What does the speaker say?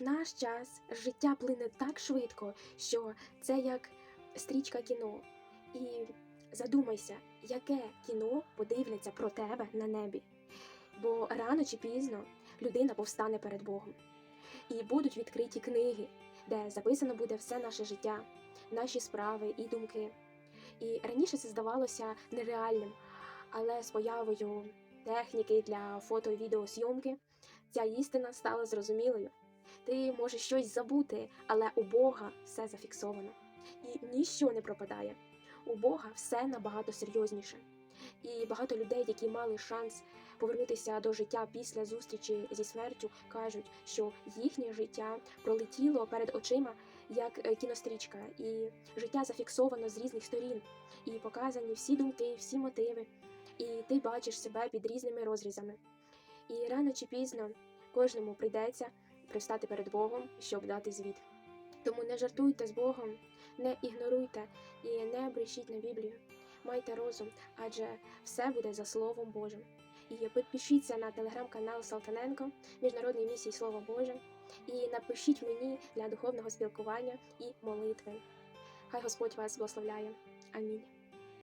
В наш час життя плине так швидко, що це як стрічка кіно. І задумайся, яке кіно подивляться про тебе на небі. Бо рано чи пізно людина повстане перед Богом. І будуть відкриті книги, де записано буде все наше життя, наші справи і думки. І раніше це здавалося нереальним, але з появою техніки для фото і відеозйомки ця істина стала зрозумілою. Ти можеш щось забути, але у Бога все зафіксовано. І ніщо не пропадає. У Бога все набагато серйозніше. І багато людей, які мали шанс повернутися до життя після зустрічі зі смертю, кажуть, що їхнє життя пролетіло перед очима як е, кінострічка, і життя зафіксовано з різних сторін, і показані всі думки, всі мотиви, і ти бачиш себе під різними розрізами. І рано чи пізно кожному прийдеться пристати перед Богом, щоб дати звіт. Тому не жартуйте з Богом, не ігноруйте і не брешіть на Біблію. Майте розум, адже все буде за Словом Божим. І підпишіться на телеграм-канал Салтаненко Міжнародної місії Слово Боже. І напишіть мені для духовного спілкування і молитви. Хай Господь вас благословляє. Амінь.